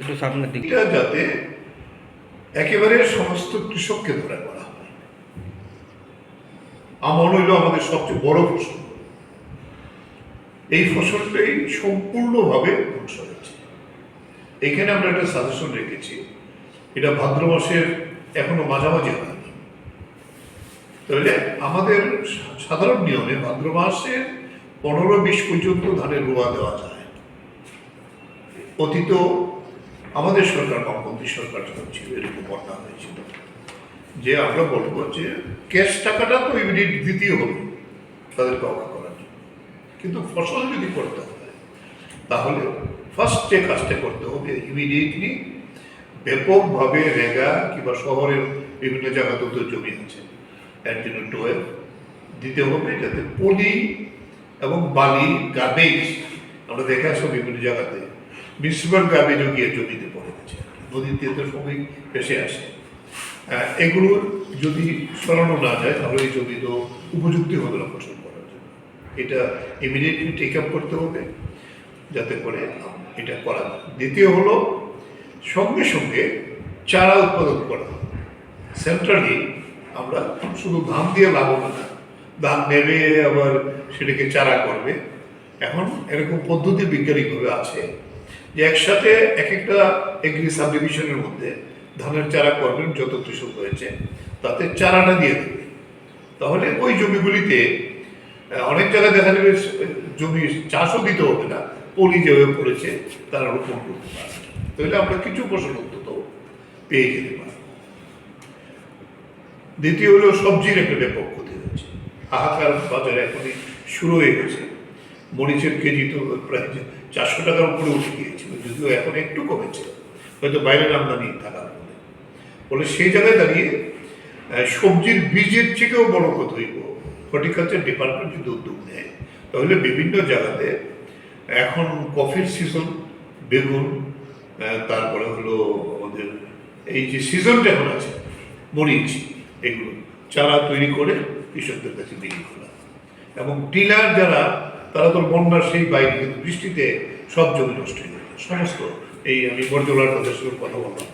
একটু সামনের দিকে। যাতে একেবারে সমস্ত কৃষককে ধরে করা হয়। আমন হইল আমাদের সবচেয়ে বড় ফসল। এই ফসলটাই সম্পূর্ণভাবে ধ্বংস হয়েছে। এখানে আমরা একটা সাজেশন রেখেছি। এটা ভাদ্র মাসের এখনও মাঝামাঝি হয়নি তাহলে আমাদের সাধারণ নিয়মে ভাদ্র মাসের পনেরো বিশ পর্যন্ত ধানের রোয়া দেওয়া যায়। অতীত আমাদের সরকার, বামপন্থী সরকার যখন ছিল, এরকম বন্যা হয়েছিল, যে আমরা বলব যে ক্যাশ টাকাটা তো ইমিডিয়েট দিতেই হবে, তাদেরকে অবাক করার জন্য। কিন্তু ফসল যদি করতে হয়, তাহলে ফার্স্ট যে কাজটা করতে হবে ইমিডিয়েটলি ব্যাপকভাবে রেগা কিংবা শহরের বিভিন্ন জায়গাতেও তো জমি আছে, এর জন্য টোয়েল দিতে হবে যাতে পলি এবং বালি গার্বেজ আমরা দেখে আসব বিভিন্ন জায়গাতে। মিউনিসিপ্যাল গার্বেজও গিয়ে জমিতে পড়ে গেছে নদীতে তো সবই ভেসে আসে। এগুলো যদি সরানো না যায়, তাহলে এই জমি তো উপযুক্ত হবে না ফসল করার জন্য। এটা ইমিডিয়েটলি টেক আপ করতে হবে, যাতে করে এটা করা দ্বিতীয় হলো, সঙ্গে সঙ্গে চারা উৎপাদন করা। সেন্ট্রালি আমরা শুধু ধান দিয়ে লাভ হবে না, ধান নেবে, আবার সেটাকে চারা করবে। এখন এরকম পদ্ধতি বৈজ্ঞানিকভাবে আছে। যে একসাথে এক একটা এগ্রি সাব ডিভিশনের মধ্যে ধানের চারা করবেন, যত কৃষক হয়েছে তাতে চারাটা দিয়ে দেবে তাহলে ওই জমিগুলিতে অনেক জায়গায় দেখা যাবে জমি চাষও দিতে হবে না, পলি যেভাবে পড়েছে, তারা রোপণ করতে পারবে তাহলে আমরা কিছু ফসল অন্তত পেয়ে যেতে পারি দ্বিতীয় হলো সবজির একটা ব্যাপক ক্ষতি হয়েছে হাহাকার বাজারে এখনই শুরু হয়ে গেছে। মরিচের কেজি তো প্রায় চারশো টাকার উপরে উঠে গিয়েছিল, যদিও এখন একটু কমেছে। হয়তো বাইরের আমদানি থাকার ফলে ফলে সেই জায়গায় দাঁড়িয়ে সবজির বীজের থেকেও বড় কথা হইব হর্টিকালচার ডিপার্টমেন্ট যদি উদ্যোগ নেয়, তাহলে বিভিন্ন জায়গাতে এখন কফির সিজন বেগুন তারপরে হলো আমাদের এই যে সিজনটা এখন আছে, মরিচ, এগুলো, চারা তৈরি করে কৃষকদের কাছে বিক্রি করা। এবং টিলার যারা তারা তো বন্যার সেই বাইরে কিন্তু বৃষ্টিতে সব জমি নষ্ট হয়ে গেছে সমস্ত এই আমি বর্জলার তাদের সঙ্গে কথা বললাম।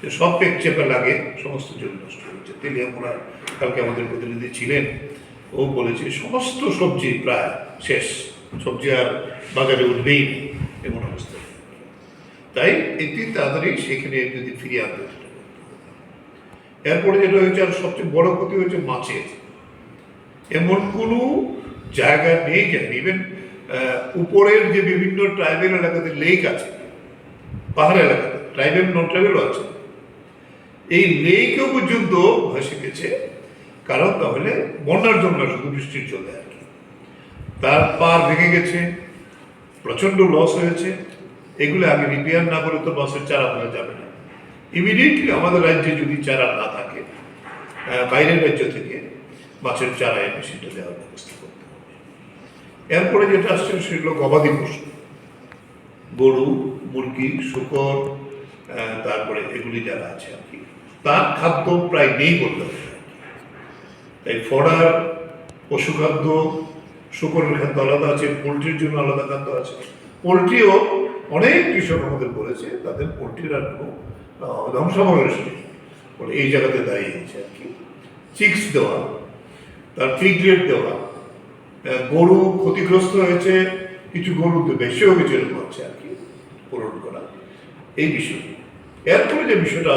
যে সব পেক চেপে লাগে, সমস্ত জমি নষ্ট হয়ে গেছে। তেলিয়ামোড়া কালকে আমাদের প্রতিনিধি ছিলেন, ও বলেছে সমস্ত সবজি প্রায় শেষ। সবজি আর বাজারে উঠবেই এমন অবস্থা। তাই একটি তাড়াতাড়ি সেখানে যদি ফিরিয়ে আনতে। এরপরে যেটা হয়েছে, আর সবচেয়ে বড় ক্ষতি হয়েছে মাছের। এমন কোনো জায়গা নেই যেন ইভেন উপরের যে বিভিন্ন ট্রাইবেল এলাকাতে লেক আছে, পাহাড় এলাকাতে ট্রাইবেল নন ট্রাইবেলও আছে। এই লেকেও পর্যন্ত ভেসে গেছে কারণ তাহলে বন্যার জন্য শুধু বৃষ্টির জন্য আর কি। তার পার ভেঙে গেছে, প্রচণ্ড লস হয়েছে। এগুলো আগে রিপেয়ার না করে তো লসের চারা ফেলা যাবে না। ইমিডিয়েটলি আমাদের রাজ্যে যদি চারা না থাকে বাইরের রাজ্য থেকে মাছের চারা এনে সেটা দেওয়ার ব্যবস্থা এরপরে যেটা আসছে সেগুলো গবাদি পশু। গরু, মুরগি, শুকর তারপরে এগুলি যারা আছে আর কি। তার খাদ্য প্রায় নেই বলতে তাই ফডার পশু খাদ্য শুকরের খাদ্য আলাদা আছে, পোলট্রির জন্য আলাদা খাদ্য আছে। পোলট্রিও অনেক কৃষক আমাদের বলেছে, তাদের পোলট্রির আর কোনো ধ্বংসাবশেষ নেই। এই জায়গাতে দাঁড়িয়েছে আর কি। চিক্স দেওয়া, তার ফিগ্রেড দেওয়া গরু ক্ষতিগ্রস্ত হয়েছে, কিছু গরু তো বেশিও কিছু এরকম হচ্ছে আর কি, পূরণ করা। এই বিষয় এরপরে যে বিষয়টা